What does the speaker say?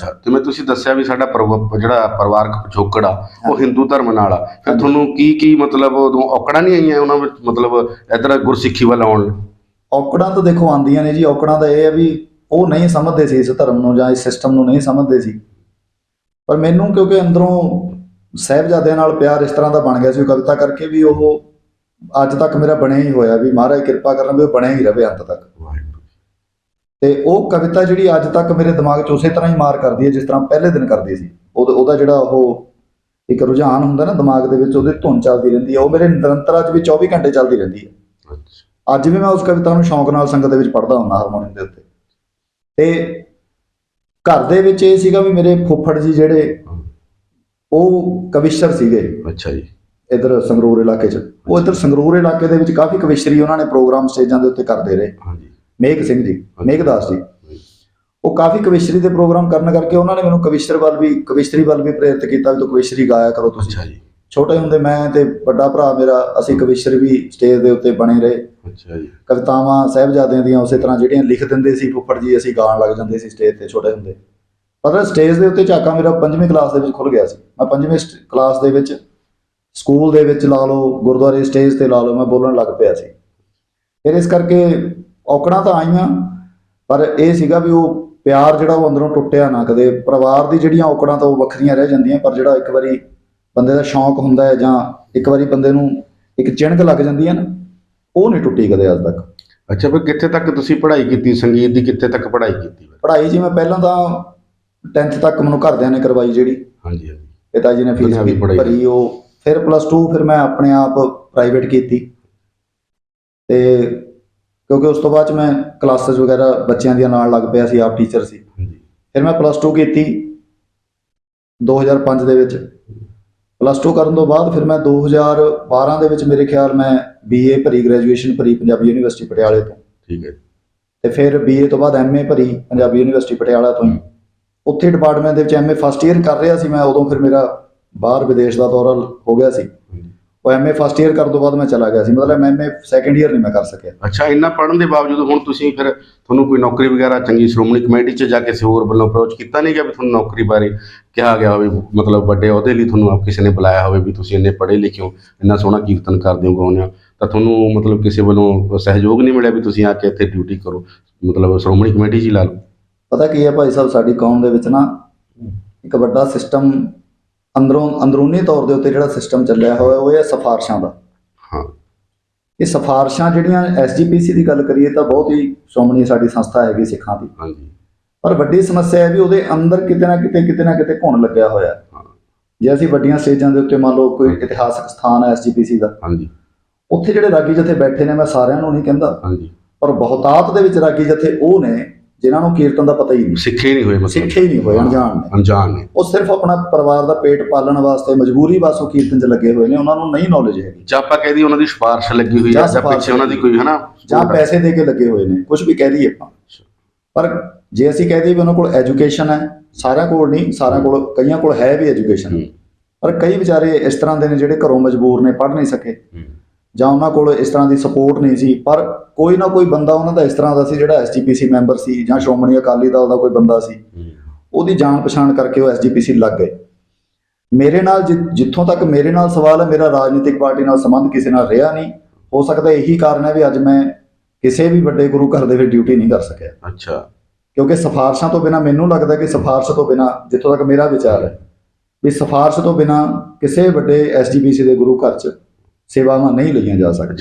ਜਿਵੇਂ ਤੁਸੀਂ ਦੱਸਿਆ ਵੀ ਸਾਡਾ ਪਰਿਵਾ- ਜਿਹੜਾ ਪਰਿਵਾਰਕ ਪਿਛੋਕੜ ਆ ਉਹ ਹਿੰਦੂ ਧਰਮ ਨਾਲ ਆ। ਫਿਰ। ਤੁਹਾਨੂੰ ਕੀ ਕੀ ਮਤਲਬ ਉਦੋਂ ਔਕੜਾਂ ਨਹੀਂ ਆਈਆਂ ਉਹਨਾਂ ਵਿੱਚ? ਮਤਲਬ ਇਧਰ ਗੁਰਸਿੱਖੀ ਵੱਲ ਆਉਣ? ਔਕੜਾਂ ਤਾਂ ਦੇਖੋ ਆਉਂਦੀਆਂ ਨੇ ਜੀ। ਔਕੜਾਂ ਤਾਂ ਇਹ ਹੈ ਵੀ ਉਹ ਨਹੀਂ ਸਮਝਦੇ ਸੀ ਇਸ ਧਰਮ ਨੂੰ ਜਾਂ ਇਸ ਸਿਸਟਮ ਨੂੰ ਨਹੀਂ ਸਮਝਦੇ ਸੀ। ਪਰ ਮੈਨੂੰ ਕਿਉਂਕਿ ਅੰਦਰੋਂ ਸਾਹਿਬਜ਼ਾਦਿਆਂ ਨਾਲ ਪਿਆਰ ਇਸ ਤਰ੍ਹਾਂ ਦਾ ਬਣ ਗਿਆ ਸੀ ਉਹ ਕਵਿਤਾ ਕਰਕੇ ਵੀ ਉਹ ਅੱਜ ਤੱਕ ਮੇਰਾ ਬਣਿਆ ਹੀ ਹੋਇਆ ਵੀ ਮਹਾਰਾਜ ਕਿਰਪਾ ਕਰਨ ਵੀ ਉਹ ਬਣਿਆ ਹੀ ਰਵੇ ਅੰਤ ਤੱਕ। ਤੇ ਉਹ ਕਵਿਤਾ ਜਿਹੜੀ ਅੱਜ ਤੱਕ ਮੇਰੇ ਦਿਮਾਗ 'ਚ ਉਸੇ ਤਰ੍ਹਾਂ ਹੀ ਮਾਰ ਕਰਦੀ ਹੈ ਜਿਸ ਤਰ੍ਹਾਂ ਪਹਿਲੇ ਦਿਨ ਕਰਦੀ ਸੀ। ਉਹਦਾ ਉਹਦਾ ਜਿਹੜਾ ਉਹ ਇੱਕ ਰੁਝਾਨ ਹੁੰਦਾ ਨਾ ਦਿਮਾਗ ਦੇ ਵਿੱਚ ਉਹਦੀ ਧੁਨ ਚੱਲਦੀ ਰਹਿੰਦੀ ਹੈ। ਉਹ ਮੇਰੇ ਨਿਰੰਤਰ ਅੱਜ ਵੀ 24 ਘੰਟੇ ਚੱਲਦੀ ਰਹਿੰਦੀ ਹੈ। ਅੱਜ ਵੀ ਮੈਂ ਉਸ ਕਵਿਤਾ ਨੂੰ ਸ਼ੌਂਕ ਨਾਲ ਸੰਗਤ ਦੇ ਵਿੱਚ ਪੜ੍ਹਦਾ ਹੁੰਦਾ ਹਾਰਮੋਨੀਅਮ ਦੇ ਉੱਤੇ। ਤੇ ਘਰ ਦੇ ਵਿੱਚ ਇਹ ਸੀਗਾ ਵੀ ਮੇਰੇ ਫੁੱਫੜ ਜੀ ਜਿਹੜੇ ਉਹ ਕਵਿਸ਼ਰ ਸੀਗੇ। ਅੱਛਾ ਜੀ। ਇਧਰ ਸੰਗਰੂਰ ਇਲਾਕੇ 'ਚ। ਉਹ ਇਧਰ ਸੰਗਰੂਰ ਇਲਾਕੇ ਦੇ ਵਿੱਚ ਕਾਫੀ ਕਵਿਸ਼ਰੀ ਉਹਨਾਂ ਨੇ ਪ੍ਰੋਗਰਾਮ ਸਟੇਜਾਂ ਦੇ ਉੱਤੇ ਕਰਦੇ ਰਹੇ। ਹਾਂਜੀ। ਮੇਘ ਸਿੰਘ ਜੀ ਮੇਘਦਾਸ ਜੀ। ਉਹ ਕਾਫੀ ਕਵਿਸ਼ਰੀ ਦੇ ਪ੍ਰੋਗਰਾਮ ਕਰਨ ਕਰਕੇ ਉਹਨਾਂ ਨੇ ਮੈਨੂੰ ਕਵਿਸ਼ਰ ਵੱਲ ਵੀ ਕਵਿਸ਼ਰੀ ਵੱਲ ਵੀ ਪ੍ਰੇਰਿਤ ਕੀਤਾ ਵੀ ਤੂੰ ਕਵਿਸ਼ਰੀ ਗਾਇਆ ਕਰੋ ਤੁਸੀਂ। ਅੱਛਾ ਜੀ। ਛੋਟੇ ਹੁੰਦੇ ਮੈਂ ਤੇ ਵੱਡਾ ਭਰਾ ਮੇਰਾ ਅਸੀਂ ਕਵਿਸ਼ਰ ਵੀ ਸਟੇਜ ਦੇ ਉੱਤੇ ਬਣੇ ਰਹੇ। ਅੱਛਾ ਜੀ। ਕਵਿਤਾਵਾਂ ਸਾਹਿਬਜ਼ਾਦਿਆਂ ਦੀਆਂ ਉਸੇ ਤਰ੍ਹਾਂ ਜਿਹੜੀਆਂ ਲਿਖ ਦਿੰਦੇ ਸੀ ਫੁੱਫੜ ਜੀ ਅਸੀਂ ਗਾਣ ਲੱਗ ਜਾਂਦੇ ਸੀ ਸਟੇਜ ਤੇ ਛੋਟੇ ਹੁੰਦੇ। ਪਰ ਸਟੇਜ ਦੇ ਉੱਤੇ ਝਾਕਾ ਮੇਰਾ ਪੰਜਵੀਂ ਕਲਾਸ ਦੇ ਵਿੱਚ ਖੁੱਲ ਗਿਆ ਸੀ। ਮੈਂ ਪੰਜਵੀਂ ਸਟ- ਕਲਾਸ ਦੇ ਵਿੱਚ ਸਕੂਲ ਦੇ ਵਿੱਚ ਲਾ ਲਓ ਗੁਰਦੁਆਰੇ ਸਟੇਜ ਤੇ ਲਾ ਲਓ ਮੈਂ ਬੋਲਣ ਲੱਗ ਪਿਆ ਸੀ। ਫਿਰ ਇਸ ਕਰਕੇ ਔਕੜਾਂ ਤਾਂ ਆਈਆਂ ਪਰ ਇਹ ਸੀਗਾ ਵੀ ਉਹ ਪਿਆਰ ਜਿਹੜਾ ਉਹ ਅੰਦਰੋਂ ਟੁੱਟਿਆ ਨਾ ਕਦੇ ਪਰਿਵਾਰ ਦੀ ਜਿਹੜੀਆਂ ਔਕੜਾਂ ਤਾਂ ਉਹ ਵੱਖਰੀਆਂ ਰਹਿ ਜਾਂਦੀਆਂ ਪਰ ਜਿਹੜਾ ਇੱਕ ਵਾਰੀ ਬੰਦੇ ਦਾ ਸ਼ੌਂਕ ਹੁੰਦਾ ਹੈ ਜਾਂ ਇੱਕ ਵਾਰੀ ਬੰਦੇ ਨੂੰ ਇੱਕ ਚਿਣਕ ਲੱਗ ਜਾਂਦੀ ਹੈ ਨਾ ਉਹ ਨਹੀਂ ਟੁੱਟੀ ਕਦੇ ਅੱਜ ਤੱਕ ਅੱਛਾ ਫਿਰ ਕਿੱਥੇ ਤੱਕ ਤੁਸੀਂ ਪੜ੍ਹਾਈ ਕੀਤੀ ਸੰਗੀਤ ਦੀ ਕਿੱਥੇ ਤੱਕ ਪੜ੍ਹਾਈ ਕੀਤੀ? ਪੜ੍ਹਾਈ ਜੀ ਮੈਂ ਪਹਿਲਾਂ ਤਾਂ 10th ਤੱਕ ਮੈਨੂੰ ਘਰਦਿਆਂ ਨੇ ਕਰਵਾਈ ਜਿਹੜੀ ਹਾਂਜੀ ਹਾਂਜੀ ਪਿਤਾ ਜੀ ਨੇ ਫੀਸ ਪੜ੍ਹਾਈ। ਭਰੀ ਉਹ ਫਿਰ ਪਲੱਸ 2 ਫਿਰ ਮੈਂ ਆਪਣੇ ਆਪ ਪ੍ਰਾਈਵੇਟ ਕੀਤੀ ਤੇ ਕਿਉਂਕਿ ਉਸ ਤੋਂ ਬਾਅਦ ਚ ਮੈਂ ਕਲਾਸਿਸ ਵਗੈਰਾ ਬੱਚਿਆਂ ਦੀਆਂ ਨਾਲ ਲੱਗ ਪਿਆ ਸੀ ਆਪ ਟੀਚਰ ਸੀ। ਫਿਰ ਮੈਂ ਪਲੱਸ 2 ਕੀਤੀ 2005 ਦੇ ਵਿੱਚ। ਪਲੱਸ 2 ਕਰਨ ਤੋਂ ਬਾਅਦ ਫਿਰ ਮੈਂ 2012 ਦੇ ਵਿੱਚ ਮੇਰੇ ਖਿਆਲ ਮੈਂ ਬੀਏ ਭਰੀ ਗ੍ਰੈਜੂਏਸ਼ਨ ਭਰੀ ਪੰਜਾਬੀ ਯੂਨੀਵਰਸਿਟੀ ਪਟਿਆਲੇ ਤੋਂ। ਠੀਕ ਹੈ ਤੇ ਫਿਰ ਬੀਏ ਤੋਂ ਬਾਅਦ ਐਮਏ ਭਰੀ ਪੰਜਾਬੀ ਯੂਨੀਵਰਸਿਟੀ ਪਟਿਆਲਾ ਤੋਂ। ਹੀ ਉੱਥੇ ਡਿਪਾਰਟਮੈਂਟ ਦੇ ਵਿੱਚ ਐਮਏ ਫਸਟ ਇਅਰ ਕਰ ਰਿਹਾ ਸੀ ਮੈਂ ਉਦੋਂ ਫਿਰ ਮੇਰਾ ਬਾਹਰ ਵਿਦੇਸ਼ ਦਾ ਦੌਰਾ ਹੋ ਗਿਆ ਸੀ। ਉਹ ਐਮਏ ਫਸਟ ਇਅਰ ਕਰਨ ਤੋਂ ਬਾਅਦ ਮੈਂ ਚਲਾ ਗਿਆ ਸੀ। ਮਤਲਬ ਐਮਏ ਸੈਕੰਡ ਇਅਰ ਨਹੀਂ ਮੈਂ ਕਰ ਸਕਿਆ। ਅੱਛਾ ਇੰਨਾ ਪੜ੍ਹਨ ਦੇ ਬਾਵਜੂਦ ਹੁਣ ਤੁਸੀਂ ਫਿਰ ਤੁਹਾਨੂੰ ਕੋਈ ਨੌਕਰੀ ਵਗੈਰਾ ਚੰਗੀ ਸ਼੍ਰੋਮਣੀ ਕਮੇਟੀ 'ਚ ਜਾ ਕੇ ਕਿਸੇ ਹੋਰ ਵੱਲੋਂ ਅਪਰੋਚ ਕੀਤਾ ਨਹੀਂ ਗਿਆ ਵੀ ਤੁਹਾਨੂੰ ਨੌਕਰੀ ਬਾਰੇ ਕਿਹਾ ਗਿਆ ਹੋਵੇ? ਮਤਲਬ ਵੱਡੇ ਅਹੁਦੇ ਲਈ ਤੁਹਾਨੂੰ ਆਪ ਕਿਸੇ ਨੇ ਬੁਲਾਇਆ ਹੋਵੇ ਵੀ ਤੁਸੀਂ ਇੰਨੇ ਪੜ੍ਹੇ ਲਿਖੇ ਹੋ ਇੰਨਾ ਸੋਹਣਾ ਕੀਰਤਨ ਕਰਦੇ ਹੋ ਗਾਉਂਦੇ ਹੋ ਤਾਂ ਤੁਹਾਨੂੰ ਮਤਲਬ ਕਿਸੇ ਵੱਲੋਂ ਸਹਿਯੋਗ ਨਹੀਂ ਮਿਲਿਆ ਵੀ ਤੁਸੀਂ ਆ ਕੇ ਇੱਥੇ ਡਿਊਟੀ ਕਰੋ? ਮਤਲਬ ਸ਼੍ਰੋਮਣੀ ਕਮੇਟੀ 'ਚ ਹੀ ਲਾ ਲਓ। ਪਤਾ ਕੀ ਹੈ ਭਾਈ ਸਾਹਿਬ ਸਾਡੀ ਕੌਮ ਦੇ ਵਿੱਚ ਨਾ ਇੱਕ ਵੱਡਾ ਸਿਸਟਮ ਅੰਦਰੋਂ ਅੰਦਰੂਨੀ ਤੌਰ ਦੇ ਉੱਤੇ ਜਿਹੜਾ ਸਿਸਟਮ ਚੱਲਿਆ ਹੋਇਆ ਉਹ ਹੈ ਸਿਫਾਰਸ਼ਾਂ ਦਾ। ਹਾਂ। ਇਹ ਸਿਫਾਰਸ਼ਾਂ ਜਿਹੜੀਆਂ ਐਸਜੀਪੀਸੀ ਦੀ ਗੱਲ ਕਰੀਏ ਤਾਂ ਬਹੁਤ ਹੀ ਸ਼੍ਰੋਮਣੀ ਸਾਡੀ ਸੰਸਥਾ ਹੈਗੀ ਸਿੱਖਾਂ ਦੀ। ਹਾਂਜੀ। ਪਰ ਵੱਡੀ ਸਮੱਸਿਆ ਹੈ ਵੀ ਉਹਦੇ ਅੰਦਰ ਕਿਤੇ ਨਾ ਕਿਤੇ ਕਿਤੇ ਨਾ ਕਿਤੇ ਘੁਣ ਲੱਗਿਆ ਹੋਇਆ। ਹਾਂ। ਜੇ ਅਸੀਂ ਵੱਡੀਆਂ ਸਟੇਜਾਂ ਦੇ ਉੱਤੇ ਮੰਨ ਲਓ ਕੋਈ ਇਤਿਹਾਸਕ ਸਥਾਨ ਹੈ ਐਸਜੀਪੀਸੀ ਦਾ ਹਾਂਜੀ। ਉੱਥੇ ਜਿਹੜੇ ਰਾਗੀ ਜਥੇ ਬੈਠੇ ਨੇ ਮੈਂ ਸਾਰਿਆਂ ਨੂੰ ਨਹੀਂ ਕਹਿੰਦਾ। ਹਾਂਜੀ। ਪਰ ਬਹੁਤਾਤ ਦੇ ਵਿੱਚ ਰਾਗੀ ਜਥੇ ਉਹ ਨੇ ਜਿਨ੍ਹਾਂ ਨੂੰ ਕੀਰਤਨ ਦਾ ਪਤਾ ਹੀ ਨਹੀਂ। ਸਿੱਖੇ ਨਹੀਂ ਹੋਏ ਮਤਲਬ। ਸਿੱਖੇ ਹੀ ਨਹੀਂ ਹੋਏ ਅਣਜਾਣ ਨੇ। ਅਣਜਾਣ ਨੇ। ਉਹ ਸਿਰਫ ਆਪਣਾ ਪਰਿਵਾਰ ਦਾ ਪੇਟ ਪਾਲਣ ਵਾਸਤੇ ਮਜਬੂਰੀ ਬਸ ਉਹ ਕੀਰਤਨ 'ਚ ਲੱਗੇ ਹੋਏ ਨੇ ਉਹਨਾਂ ਨੂੰ ਨਹੀਂ ਨੌਲੇਜ ਹੈਗੀ। ਜਾਂ ਆਪਾਂ ਕਹਿ ਦਈਏ ਉਹਨਾਂ ਦੀ ਸਿਫਾਰਿਸ਼ ਲੱਗੀ ਹੋਈ ਹੈ ਜਾਂ ਸਿਫਾਰਿਸ਼ ਪਿੱਛੇ ਉਹਨਾਂ ਦੀ ਕੋਈ ਹਨਾ? ਜਾਂ ਪੈਸੇ ਦੇ ਕੇ ਲੱਗੇ ਹੋਏ ਨੇ ਕੁਝ ਵੀ ਕਹਿ ਦਈਏ ਆਪਾਂ। ਪਰ ਜੇ ਅਸੀਂ ਕਹਿ ਦਈਏ ਵੀ ਉਹਨਾਂ ਕੋਲ ਐਜੂਕੇਸ਼ਨ ਹੈ ਸਾਰਿਆਂ ਕੋਲ ਨਹੀਂ ਸਾਰਿਆਂ ਕੋਲ ਕਈਆਂ ਕੋਲ ਹੈ ਵੀ ਐਜੂਕੇਸ਼ਨ ਪਰ ਕਈ ਵਿਚਾਰੇ ਇਸ ਤਰ੍ਹਾਂ ਦੇ ਨੇ ਜਿਹੜੇ ਘਰੋਂ ਮਜਬੂਰ ਨੇ ਪੜ੍ਹ ਨਹੀਂ ਸਕੇ। ਜਾਂ ਉਹਨਾਂ ਕੋਲ ਇਸ ਤਰ੍ਹਾਂ ਦੀ ਸਪੋਰਟ ਨਹੀਂ ਸੀ ਪਰ ਕੋਈ ਨਾ ਕੋਈ ਬੰਦਾ ਉਹਨਾਂ ਦਾ ਇਸ ਤਰ੍ਹਾਂ ਦਾ ਸੀ ਜਿਹੜਾ ਐਸਜੀਪੀਸੀ ਮੈਂਬਰ ਸੀ ਜਾਂ ਸ਼੍ਰੋਮਣੀ ਅਕਾਲੀ ਦਲ ਦਾ ਕੋਈ ਬੰਦਾ ਸੀ। ਉਹਦੀ ਜਾਣ ਪਛਾਣ ਕਰਕੇ ਉਹ ਐਸਜੀਪੀਸੀ ਲੱਗ ਗਏ। ਮੇਰੇ ਨਾਲ ਜਿੱਥੋਂ ਤੱਕ ਮੇਰੇ ਨਾਲ ਸਵਾਲ ਹੈ ਮੇਰਾ ਰਾਜਨੀਤਿਕ ਪਾਰਟੀ ਨਾਲ ਸੰਬੰਧ ਕਿਸੇ ਨਾਲ ਰਿਹਾ ਨਹੀਂ। ਹੋ ਸਕਦਾ ਇਹੀ ਕਾਰਨ ਹੈ ਵੀ ਅੱਜ ਮੈਂ ਕਿਸੇ ਵੀ ਵੱਡੇ ਗੁਰੂ ਘਰ ਦੇ ਵਿੱਚ ਡਿਊਟੀ ਨਹੀਂ ਕਰ ਸਕਿਆ। ਅੱਛਾ। ਕਿਉਂਕਿ ਸਿਫਾਰਸ਼ਾਂ ਤੋਂ ਬਿਨਾ ਮੈਨੂੰ ਲੱਗਦਾ ਕਿ ਸਿਫਾਰਸ਼ ਤੋਂ ਬਿਨਾ ਜਿੱਥੋਂ ਤੱਕ ਮੇਰਾ ਵਿਚਾਰ ਹੈ ਵੀ ਸਿਫਾਰਸ਼ ਤੋਂ ਬਿਨਾ ਕਿਸੇ ਵੱਡੇ ਐਸਜੀਪੀਸੀ ਦੇ ਗੁਰੂ ਘਰ 'ਚ ਸੇਵਾਵਾਂ ਨਹੀਂ ਲਈਆਂ ਜਾ ਸਕਦੀਆਂ।